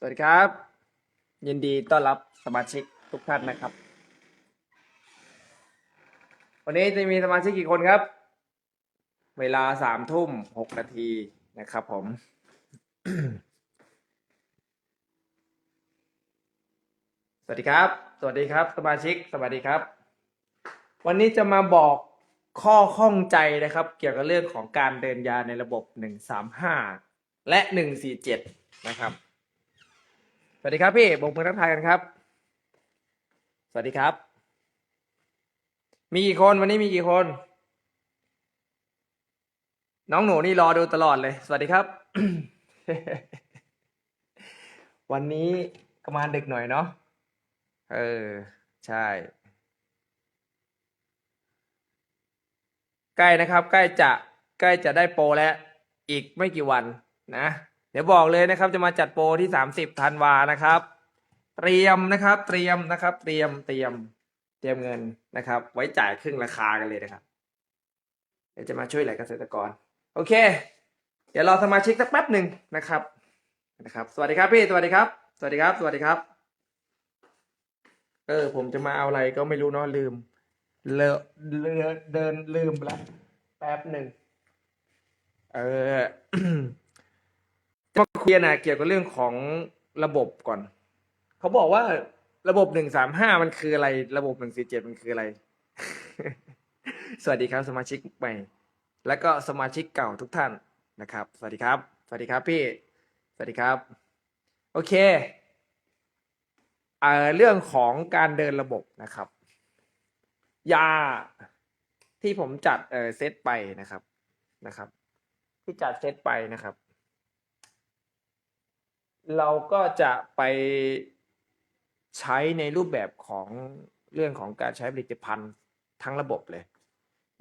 สวัสดีครับ ยินดีต้อนรับสมาชิกทุกท่านนะครับ วันนี้จะมีสมาชิกกี่คนครับ เวลาสามทุ่มหกนาทีนะครับผม สวัสดีครับ สวัสดีครับ สมาชิกสวัสดีครับ วันนี้จะมาบอกข้อข้องใจนะครับ เกี่ยวกับเรื่องของการเดินยาในระบบหนึ่งสามห้าและหนึ่งสี่เจ็ดนะครับ สวัสดีครับพี่บกมือทักทายกันครับ สวัสดีครับ มีกี่คนวันนี้มีกี่คน น้องหนูนี่รอดูตลอดเลย สวัสดีครับ วันนี้ก็มาณดึกหน่อยเนาะเออ ใช่ ใกล้นะครับ ใกล้จะ ใกล้จะได้โปรแล้ว อีกไม่กี่วันนะ ดี๋ยวบอกเลยนะครับจะมาจัดโปรที่สามสิบธันวานะครับ เตรียมนะครับ เตรียมนะครับ เตรียมเตรียมเตรียมเงินนะครับ ไว้จ่ายครึ่งราคากันเลยนะครับ เดี๋ยวจะมาช่วยเหลือเกษตรกร โอเค เดี๋ยวรอสมาชิกสักแป๊บหนึ่งนะครับนะครับ สวัสดีครับพี่สวัสดีครับ สวัสดีครับ สวัสดีครับ เออ ผมจะมาเอาอะไรก็ไม่รู้เนาะลืมเลอะเลอะเดินลืมละแป๊บหนึ่งเออ คุยนะเกี่ยวกับเรื่องของระบบก่อน เขาบอกว่าระบบหนึ่งสามห้ามันคืออะไร ระบบหนึ่งสี่เจ็ดมันคืออะไร สวัสดีครับสมาชิกใหม่ แล้วก็สมาชิกเก่าทุกท่านนะครับ สวัสดีครับ สวัสดีครับพี่ สวัสดีครับ โอเคเอ่อเรื่องของการเดินระบบนะครับ ยาที่ผมจัดเออเซตไปนะครับนะครับ ที่จัดเซตไปนะครับ เราก็จะไปใช้ในรูปแบบของเรื่องของการใช้ผลิตภัณฑ์ทั้งระบบเลย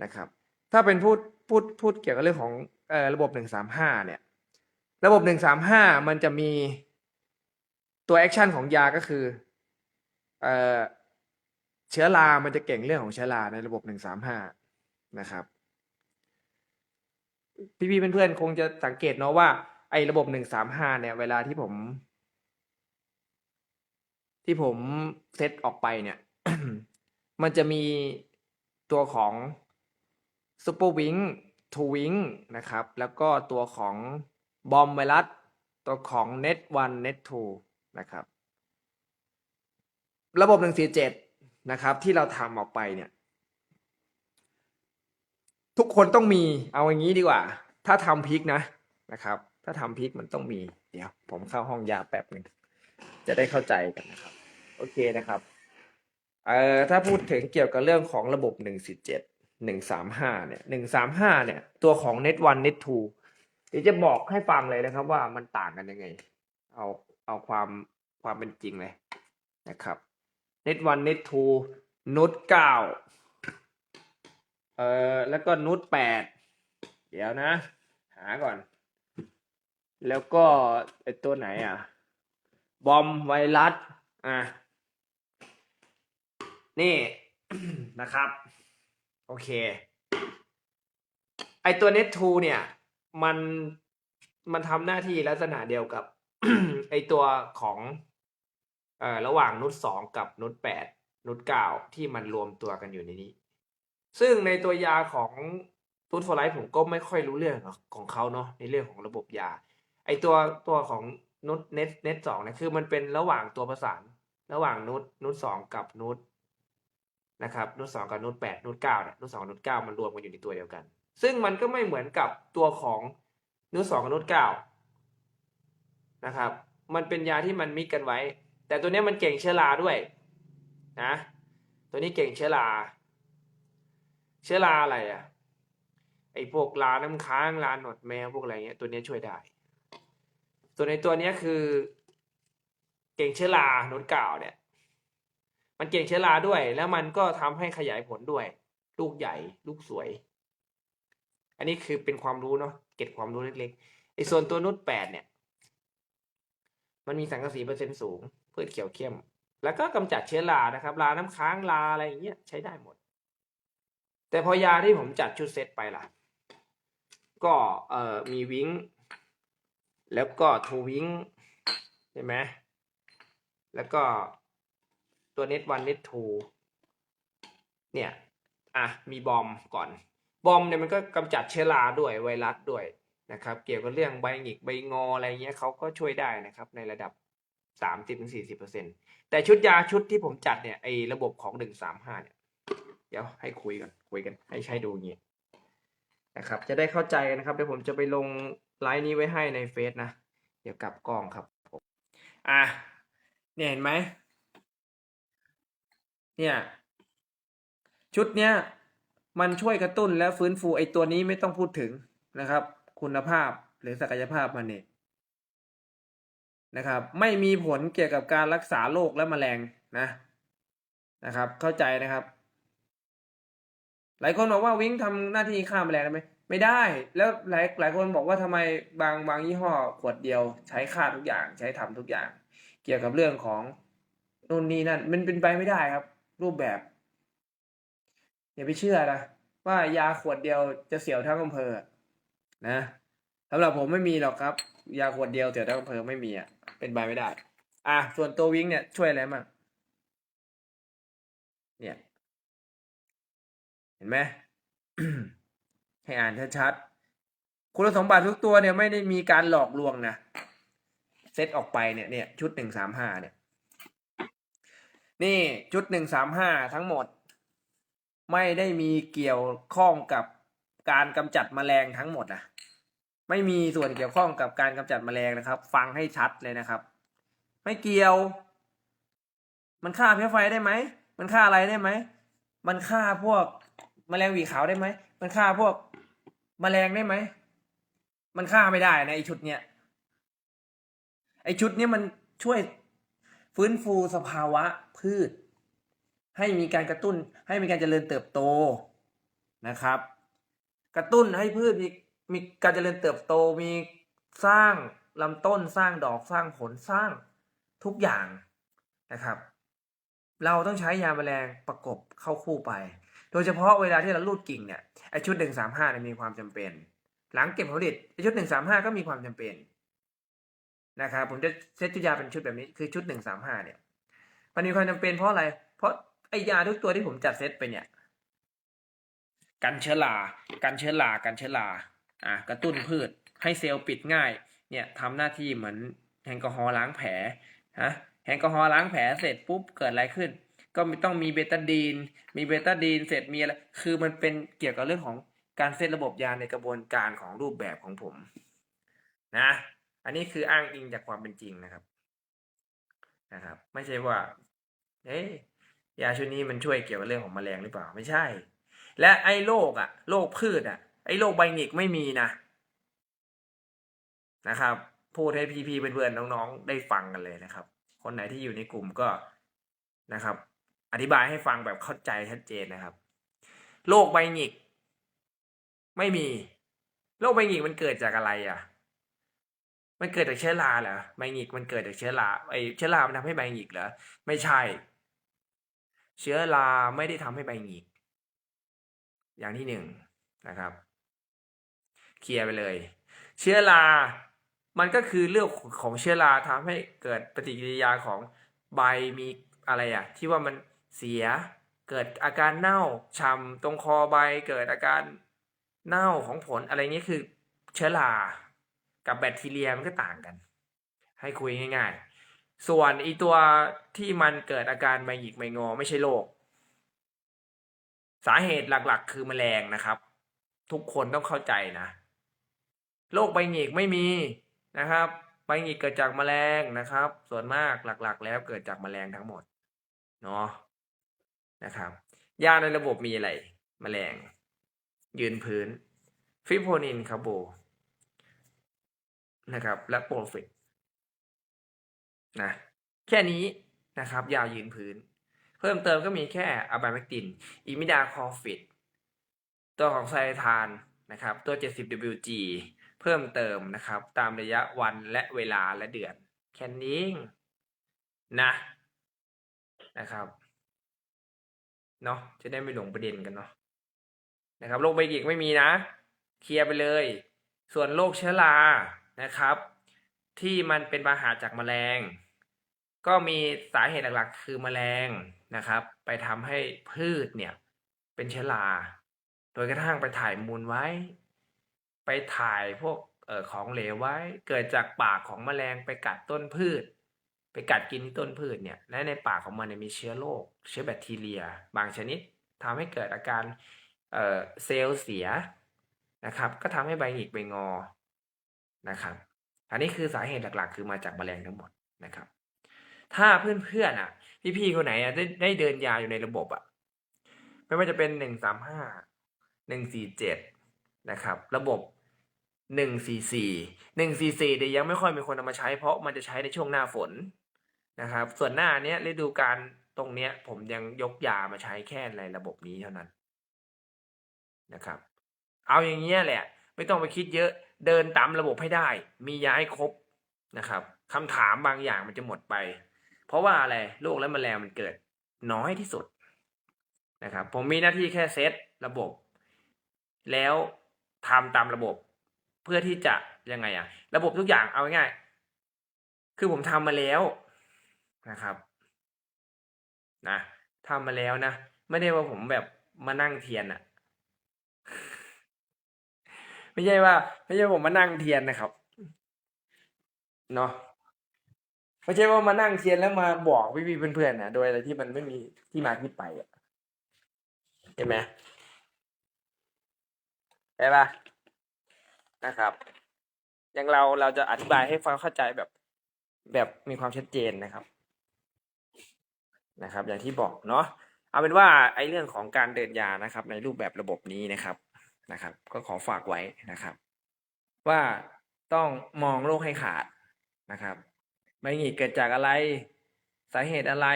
นะครับ ถ้าเป็นพูดพูดพูดเกี่ยวกับเรื่องของออระบบหนึ่งสามห้าเนี่ย ระบบหนึ่งสามห้ามันจะมีตัวแอคชั่นของยาก็คือเอเชื้อรา มันจะเก่งเรื่องของเชื้อราในระบบหนึ่งสามห้านะครับ พี่ๆเพื่อนๆคงจะสังเกตเนาะว่า ไอ้ระบบหนึ่งสามห้าเนี่ย เวลาที่ผม ที่ผมเซตออกไปเนี่ย มันจะมีตัวของซูเปอร์วิงทูวิงนะครับ แล้วก็ตัวของบอมไวรัสตัวของ Net 1 Net 2นะครับ ระบบ 147 นะครับ ที่เราทำออกไปเนี่ย ทุกคนต้องมีเอาอย่างนี้ดีกว่า ถ้าทำพิกนะนะครับ ถ้าทำพริกมันต้องมี เดี๋ยว ผมเข้าห้องยาแป๊บหนึ่งจะได้เข้าใจกันนะครับ โอเคนะครับเอ่อถ้าพูดถึงเกี่ยวกับเรื่องของระบบหนึ่งสี่เจ็ดหนึ่งสามห้าเนี่ยหนึ่งสามห้าเนี่ย ตัวของ net one net two เดี๋ยวจะบอกให้ฟังเลยนะครับว่ามันต่างกันยังไง เอาเอาความความเป็นจริงเลยนะครับ net one net two นุดเก้าเอ่อแล้วก็นุดแปดเดี๋ยวนะ หาก่อน แล้วก็ไอตัวไหนอะ บอมไวรัส อะ นี่ นะครับ โอเค ไอตัว Net 2เนี่ย มันมันทำหน้าที่ลักษณะเดียวกับ ไอตัวของเอ่อระหว่างนุดสองกับนุดแปดนุดเก้าที่มันรวมตัวกันอยู่ในนี้ ซึ่งในตัวยาของตูดฟอร์ไลท์ผมก็ไม่ค่อยรู้เรื่องของเขาเนาะในเรื่องของระบบยา ไอตัวตัวของนุดเน็ตเน็ตสองเนี่ยคือมันเป็นระหว่างตัวประสาน ระหว่างนุดนุดสองกับนุดนะครับนุดสองกับนุดแปดนุดเก้าเนี่ยนุดสองนุดเก้ามันรวมกันอยู่ในตัวเดียวกัน ซึ่งมันก็ไม่เหมือนกับตัวของนุดสองกับนุดเก้านะครับ มันเป็นยาที่มันมิกกันไว้ แต่ตัวนี้มันเก่งเชื้อราด้วยนะตัวนี้เก่งเชื้อราเชื้อราอะไรอะไอพวกลาน้ำค้างลาหนวดแมวพวกอะไรเงี้ยตัวนี้ช่วยได้ ตัวนในตัวนี้คือ เก่งเชื้อราโน้ตเก่าเนี่ย มันเก่งเชื้อราด้วย แล้วมันก็ทำให้ขยายผลด้วย ลูกใหญ่ ลูกสวย อันนี้คือเป็นความรู้เนาะเก็บความรู้เล็กๆไอ้ส่วนตัวนุชแปดเนี่ย มันมีสังกะสีเปอร์เซ็นต์สูงพืชเขียวเข้ม แล้วก็กำจัดเชื้อรานะครับราน้ำค้างราอะไรอย่างเงี้ยใช้ได้หมด แต่พอยาที่ผมจัดชุดเซตไปล่ะ ก็เอ่อมีวิง แล้วก็ทูวิงใช่ไหมแล้วก็ตัว net one net two เนี่ยอะมีบอมก่อน บอมเนี่ยมันก็กำจัดเชื้อราด้วยไวรัสด้วยนะครับ เกี่ยวกับเรื่องใบหงิกใบงออะไรเงี้ยเขาก็ช่วยได้นะครับในระดับสามสิบถึงสี่สิบเปอร์เซ็นแต่ชุดยาชุดที่ผมจัดเนี่ยไอระบบของหนึ่งสามห้าเนี่ยเดี๋ยวให้คุยกันคุยกันให้ใช้ดูอย่างงี้นะครับ จะได้เข้าใจกันนะครับเดี๋ยวผมจะไปลง ไลน์นี้ไว้ให้ในเฟซนะ เดี๋ยวกลับกล้องครับผมอะเนี่ยเห็นไหมเนี่ย ชุดเนี้ยมันช่วยกระตุ้นและฟื้นฟูไอตัวนี้ไม่ต้องพูดถึงนะครับ คุณภาพหรือศักยภาพมันเนี่ยนะครับ ไม่มีผลเกี่ยวกับการรักษาโรคและแมลงนะนะครับ เข้าใจนะครับ หลายคนบอกว่าวิ้งทำหน้าที่ฆ่าแมลงได้ไหม ไม่ได้แล้วหลายหลายคนบอกว่าทำไมบางบางยี่ห้อขวดเดียวใช้ฆ่าทุกอย่างใช้ทำทุกอย่าง เกี่ยวกับเรื่องของนู่นนี่นั่นมันเป็นไปไม่ได้ครับ รูปแบบอย่าไปเชื่อนะว่ายาขวดเดียวจะเสียวทั้งอำเภอนะสำหรับผมไม่มีหรอกครับ ยาขวดเดียวเสียวทั้งอำเภอไม่มีอะเป็นไปไม่ได้ อะส่วนตัววิ้งเนี่ยช่วยอะไรมั่งเนี่ย เห็นไหม ให้อ่านชัดๆ คุณสมบัติทุกตัวเนี่ยไม่ได้มีการหลอกลวงนะ เซตออกไปเนี่ยเนี่ยชุดหนึ่งสามห้าเนี่ย นี่ชุดหนึ่งสามห้าทั้งหมด ไม่ได้มีเกี่ยวข้องกับการกำจัดแมลงทั้งหมดนะไม่มีส่วนเกี่ยวข้องกับการกำจัดแมลงนะครับ ฟังให้ชัดเลยนะครับ ไม่เกี่ยว มันฆ่าเพี้ยไฟได้ไหม มันฆ่าอะไรได้ไหม มันฆ่าพวกแมลงหวีขาวได้ไหม มันฆ่าพวกแมลงได้ไหม มันฆ่าไม่ได้นะไอชุดเนี้ย ไอชุดเนี้ยมันช่วยฟื้นฟูสภาวะพืช ให้มีการกระตุ้นให้มีการเจริญเติบโตนะครับ กระตุ้นให้พืชมีมีการเจริญเติบโตมีสร้างลำต้นสร้างดอกสร้างผลสร้างทุกอย่างนะครับ เราต้องใช้ยาแมลงประกบเข้าคู่ไป โดยเฉพาะเวลาที่เราลูดกิ่งเนี่ยไอชุดหนึ่งสามห้าเนี่ยมีความจำเป็น หลังเก็บผลผลิตไอชุดหนึ่งสามห้าก็มีความจำเป็นนะครับผมจะเซตชุดยาเป็นชุดแบบนี้คือชุดหนึ่งสามห้าเนี่ยมันมีความจำเป็นเพราะอะไร เพราะไอยาทุกตัวที่ผมจัดเซตไปเนี่ย กันเชื้อรากันเชื้อรากันเชื้อราอะกระตุ้นพืช ให้เซลล์ปิดง่าย เนี่ยทำหน้าที่เหมือนแอลกอฮอล์ล้างแผลฮะแอลกอฮอล์ล้างแผลเสร็จปุ๊บเกิดอะไรขึ้น ก็มีต้องมีเบตาดีน มีเบตาดีนเสร็จมีอะไร คือมันเป็นเกี่ยวกับเรื่องของการเซตระบบยาในกระบวนการของรูปแบบของผมนะ อันนี้คืออ้างอิงจากความเป็นจริงนะครับนะครับ ไม่ใช่ว่าเอ๊ะยาชุดนี้มันช่วยเกี่ยวกับเรื่องของแมลงหรือเปล่าไม่ใช่ และไอ้โรคอะโรคพืชอะไอ้โรคใบหงิกไม่มีนะนะครับพูดให้พี่ๆเพื่อนๆน้องๆ ได้ฟังกันเลยนะครับ คนไหนที่อยู่ในกลุ่มก็นะครับ อธิบายให้ฟังแบบเข้าใจชัดเจนนะครับ โรคใบหงิก ไม่มี โรคใบหงิกมันเกิดจากอะไรอะ มันเกิดจากเชื้อราเหรอใบหงิกมันเกิดจากเชื้อราไอเชื้อรามันทำให้ใบหงิกเหรอไม่ใช่ เชื้อราไม่ได้ทำให้ใบหงิก อย่างที่หนึ่งนะครับ เคลียร์ไปเลย เชื้อรามันก็คือเรื่องของเชื้อราทำให้เกิดปฏิกิริยาของใบมีอะไรอะ ที่ว่ามัน เสีย เกิดอาการเน่าช้ำตรงคอใบ เกิดอาการเน่าของผลอะไรเงี้ยคือเชื้อรากับแบคทีเรียมันก็ต่างกัน ให้คุยง่าย ๆ ส่วนอีตัวที่มันเกิดอาการใบหยิกใบงอไม่ใช่โรคสาเหตุหลักๆ คือแมลงนะครับ ทุกคนต้องเข้าใจนะโรคใบหงิกไม่มีนะครับใบหงิกเกิดจากแมลงนะครับ ส่วนมากหลักๆ แล้วเกิดจากแมลงทั้งหมดเนาะ นะครับยาในระบบมีอะไรแมลง ยืนพื้น ฟิโพนินคาร์โบนะครับ และโปรฟิตนะแค่นี้นะครับ ยายืนพื้น เพิ่มเติมก็มีแค่อะบาเมกติน อิมิดาคอฟิต ตัวของไซทานนะครับ ตัว 70wg เพิ่มเติมนะครับ ตามระยะวันและเวลาและเดือน แค่นี้นะนะครับ เนาะจะได้ไม่หลงประเด็นกันเนาะนะครับโรคใบหยิกไม่มีนะ เคลียร์ไปเลย ส่วนโรคเชื้อรานะครับ ที่มันเป็นปัญหาจากแมลง ก็มีสาเหตุหลักๆ คือแมลงนะครับ ไปทำให้พืชเนี่ยเป็นเชื้อราโดยกระทั่งไปถ่ายมูลไว้ ไปถ่ายพวกเอ่อของเหลวไว้ เกิดจากปากของแมลงไปกัดต้นพืช ไปกัดกินที่ต้นพืชเนี่ยและในปากของมันเนี่ยมีเชื้อโรคเชื้อแบคทีเรีย บางชนิดทำให้เกิดอาการเซลล์เสียนะครับ ก็ทำให้ใบหงิกใบงอนะครับ อันนี้คือสาเหตุหลักๆ คือมาจากแมลงทั้งหมดนะครับ ถ้าเพื่อนๆอะ พี่ๆคนไหนอะได้ได้เดินยาอยู่ในระบบอะไม่ว่าจะเป็นหนึ่งสามห้าหนึ่งสี่เจ็ดนะครับ ระบบ หนึ่งสี่สี่หนึ่งสี่สี่เดี๋ยวยังไม่ค่อยมีคนเอามาใช้ เพราะมันจะใช้ในช่วงหน้าฝนนะครับ ส่วนหน้าเนี้ยฤดูการตรงเนี้ย ผมยังยกยามาใช้แค่ในระบบนี้เท่านั้นนะครับ เอาอย่างเงี้ยแหละ ไม่ต้องไปคิดเยอะเดินตามระบบให้ได้ มียาให้ครบนะครับคำถามบางอย่างมันจะหมดไป เพราะว่าอะไรโรคและแมลงมันเกิดน้อยที่สุดนะครับ ผมมีหน้าที่แค่เซตระบบ แล้วทำตามระบบ เพื่อที่จะยังไงอะระบบทุกอย่างเอาง่ายๆคือผมทำมาแล้วนะครับนะทำมาแล้วนะไม่ได้ว่าผมแบบมานั่งเทียนอะไม่ใช่ว่า ไม่ใช่ผมมานั่งเทียนนะครับเนาะไม่ใช่ว่ามานั่งเทียนแล้วมาบอกพี่ๆเพื่อนๆนะโดยอะไรที่มันไม่มีที่มาที่ไปอะเห็นไหมใช่ปะ นะครับ อย่างเราเราจะอธิบายให้ฟังเข้าใจแบบแบบมีความชัดเจนนะครับ นะครับ อย่างที่บอกเนาะเอาเป็นว่าไอ้เรื่องของการเดินยานะครับ ในรูปแบบระบบนี้นะครับนะครับ ก็ขอฝากไว้นะครับ ว่าต้องมองโรคให้ขาดนะครับไม่หงิกเกิดจากอะไรสาเหตุอะไร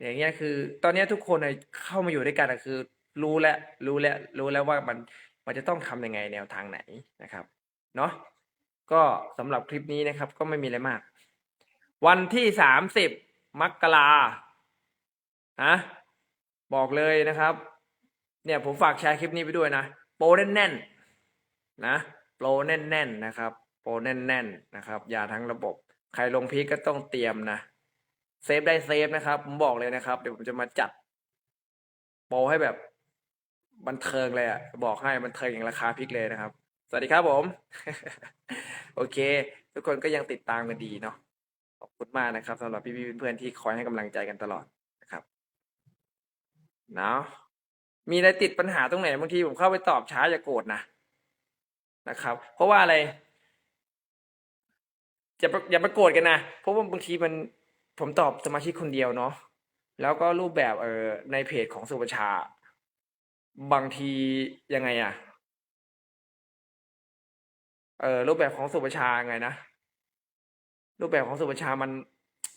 อย่างเงี้ยคือ ตอนนี้ทุกคนเข้ามาอยู่ด้วยกันคือ รู้แล้วรู้แล้วรู้แล้วว่ามัน มันจะต้องทำยังไงแนวทางไหนนะครับเนาะก็สำหรับคลิปนี้นะครับ ก็ไม่มีอะไรมาก วันที่สามสิบมกรานะบอกเลยนะครับ เนี่ยผมฝากแชร์คลิปนี้ไปด้วยนะโปรแน่นๆนะโปรแน่นๆนะครับ โปรแน่นๆนะครับยาทั้งระบบ ใครลงพีกก็ต้องเตรียมนะเซฟได้เซฟนะครับ ผมบอกเลยนะครับ เดี๋ยวผมจะมาจัดโปรให้แบบ บันเทิงเลยอะบอกให้บันเทิงอย่างราคาพริกเลยนะครับ สวัสดีครับผม โอเค ทุกคนก็ยังติดตามกันดีเนาะขอบคุณมากนะครับสำหรับพี่ๆเพื่อนๆที่คอยให้กำลังใจกันตลอดนะครับเนาะมีอะไรติดปัญหาตรงไหนบางทีผมเข้าไปตอบช้าอย่าโกรธนะนะครับ เพราะว่าอะไรอย่าอย่าไปโกรธกันนะเพราะว่าบางทีมันผมตอบสมาชิกคนเดียวเนาะแล้วก็รูปแบบเออในเพจของสุประชา บางทียังไงอะเออรูปแบบของสุประชาไงนะรูปแบบของสุประชามัน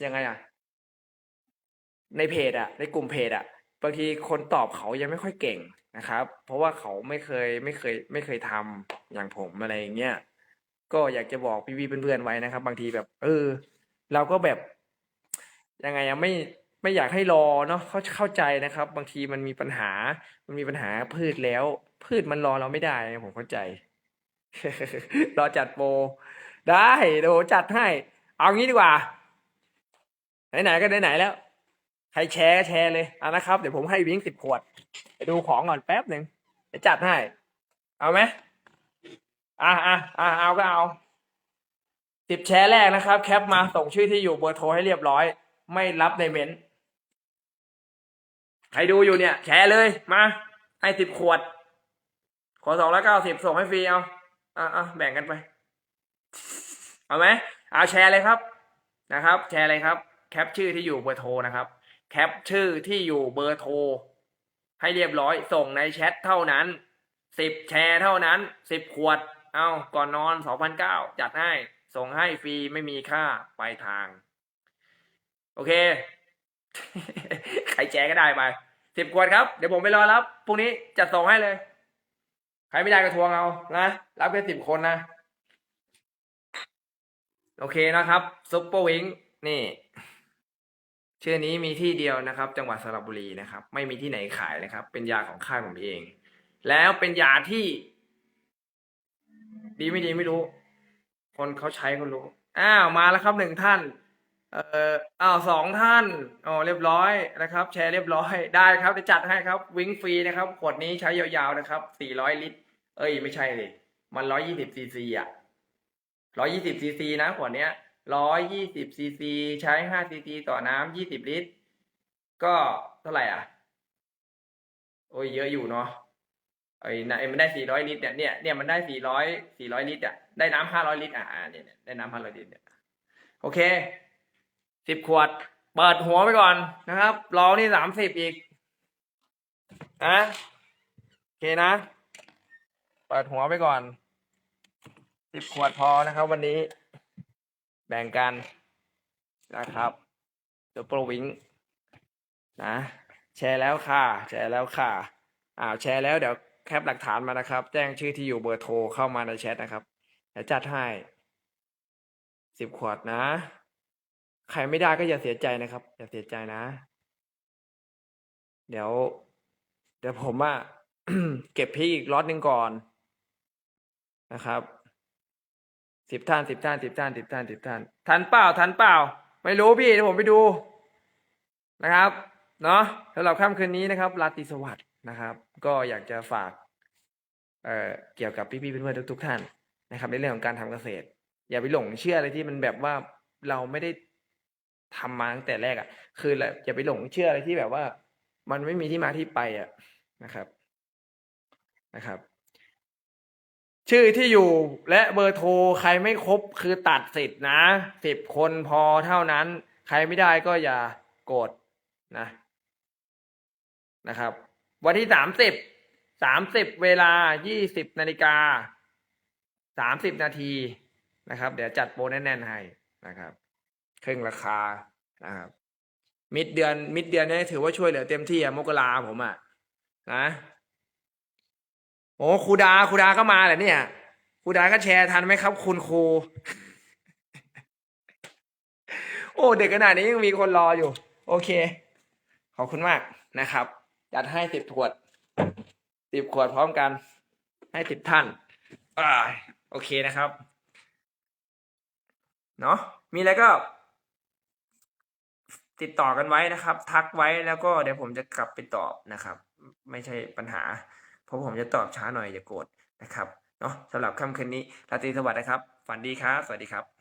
ยังไงอะในเพจอะในกลุ่มเพจอะบางทีคนตอบเขายังไม่ค่อยเก่งนะครับ เพราะว่าเขาไม่เคยไม่เคย ไม่เคยทำอย่างผมอะไรอย่างเงี้ยก็อยากจะบอกพี่ๆเพื่อนๆไว้นะครับ บางทีแบบ เออ เราก็แบบยังไงอะไม่ ไม่อยากให้รอเนาะเขาเข้าใจนะครับ บางทีมันมีปัญหา มันมีปัญหาพืชแล้ว พืชมันรอเราไม่ได้ผมเข้าใจ รอจัดโปรได้เดี๋ยวจัดให้ เอางี้ดีกว่า ไหนๆก็ไหนๆแล้ว ใครแชร์ก็แชร์เลยเอานะครับ เดี๋ยวผมให้วิ่งสิบขวด ไปดูของก่อนแป๊บหนึ่งเดี๋ยวจัดให้ เอาไหมอะอะอะเอาก็เอาสิบแชร์แรกนะครับ แคปมาส่งชื่อที่อยู่เบอร์โทรให้เรียบร้อย ไม่รับในเม้นต์ ครดูอยู่เนี่ย แชร์เลยมา ให้สิบขวด ขอสองร้อยเก้าสิบส่งให้ฟรีเอาอะอะแบ่งกันไป เอาไหมเอาแชร์เลยครับนะครับ แชร์เลยครับ แคปชื่อที่อยู่เบอร์โทรนะครับ แคปชื่อที่อยู่เบอร์โทร ให้เรียบร้อย ส่งในแชทเท่านั้นสิบแชร์เท่านั้นสิบขวด เอาก่อนนอนสองพันเก้าจัดให้ ส่งให้ฟรีไม่มีค่าปลายทาง โอเค ใครแชร์ก็ได้ไป สิบขวดครับ เดี๋ยวผมไปรอรับพรุ่งนี้จะส่งให้เลย ใครไม่ได้ก็ทวงเอานะรับแค่สิบคนนะ โอเคนะครับซุปเปอร์วิงนี่ ชื่อนี้มีที่เดียวนะครับ จังหวัดสระบุรีนะครับ ไม่มีที่ไหนขายนะครับ เป็นยาของค่ายผมเอง แล้วเป็นยาที่ ดีไม่ดีไม่รู้ คนเขาใช้เขารู้ อ้าวมาแล้วครับหนึ่งท่าน เอ่ออ้าวสองท่านอ๋อเรียบร้อยนะครับ แชร์เรียบร้อยได้ครับจะจัดให้ครับวิ่งฟรีนะครับขวดนี้ใช้ยาวๆนะครับสี่ร้อยลิตร เอ้ยไม่ใช่เลยมันร้อยยี่สิบซีซีอะร้อยยี่สิบซีซีนะขวดเนี้ยร้อยยี่สิบซีซีใช้ห้าซีซีต่อน้ำยี่สิบลิตร ก็เท่าไหร่อะ โอ้ยเยอะอยู่เนาะไอ้นะมันได้สี่ร้อยลิตรเนี่ยเนี่ยเนี่ยมันได้สี่ร้อยสี่ร้อยลิตรอะได้น้ำห้าร้อยลิตรอะเนี่ยเนี่ยได้น้ำห้าร้อยลิตรเนี่ยโอเค สิบขวด เปิดหัวไปก่อนนะครับ รอนี่สามสิบอีกนะโอเคนะ เปิดหัวไปก่อนสิบขวดพอนะครับ วันนี้ แบ่งกันนะครับเดี๋ยวโปรวิงนะแชร์แล้วค่ะ แชร์แล้วค่ะอ้าวแชร์แล้วเดี๋ยวแคปหลักฐานมานะครับ แจ้งชื่อที่อยู่เบอร์โทรเข้ามาในแชทนะครับเดี๋ยวจัดให้สิบขวดนะ ใครไม่ได้ก็อย่าเสียใจนะครับ อย่าเสียใจนะ เดี๋ยว เดี๋ยวผมอะเก็บพี่อีกล็อตหนึ่งก่อนนะครับสิบท่านสิบท่านสิบท่านสิบท่านสิบท่านทันเปล่าทันเปล่า ไม่รู้พี่เดี๋ยวผมไปดูนะครับ เนาะสำหรับค่ำคืนนี้นะครับราตรีสวัสดิ์นะครับ ก็อยากจะฝาก เอ่อเกี่ยวกับพี่ๆเพื่อนๆทุกๆท่านนะครับ ในเรื่องของการทำเกษตร อย่าไปหลงเชื่ออะไรที่มันแบบว่าเราไม่ได้ ทำมาตั้งแต่แรกอะ่ะ คือแบบอย่าไปหลงเชื่ออะไรที่แบบว่า มันไม่มีที่มาที่ไปอะ่ะนะครับนะครับ ชื่อที่อยู่และเบอร์โทรใครไม่ครบคือตัดสิทธิ์นะสิบคนพอเท่านั้น ใครไม่ได้ก็อย่ากดนะนะครับ วันที่สามสิบสามสิบเวลายี่สิบนาฬิกาสามสิบนาทีนะครับ เดี๋ยวจัดโปรแน่นๆให้นะครับ ครึ่งราคานะครับมิดเดือน มิดเดือนนี้ถือว่าช่วยเหลือเต็มที่อะมกราผมอะนะโอ้ครูดาครูดาก็มาเหรอเนี่ยครูดาก็แชร์ทันไหมครับ คุณครูโอ้เด็กขนาดนี้ยังมีคนรออยู่ โอเค ขอบคุณมากนะครับจัดให้สิบขวดสิบขวดพร้อมกัน ให้สิบท่านอโอเคนะครับ เนาะมีอะไรก็ ติดต่อกันไว้นะครับ ทักไว้แล้วก็เดี๋ยวผมจะกลับไปตอบนะครับ ไม่ใช่ปัญหา เพราะผมจะตอบช้าหน่อยอย่าโกรธนะครับเนาะสำหรับค่ำคืนนี้ราตรีสวัสดิ์นะครับฝันดีครับ สวัสดีครับ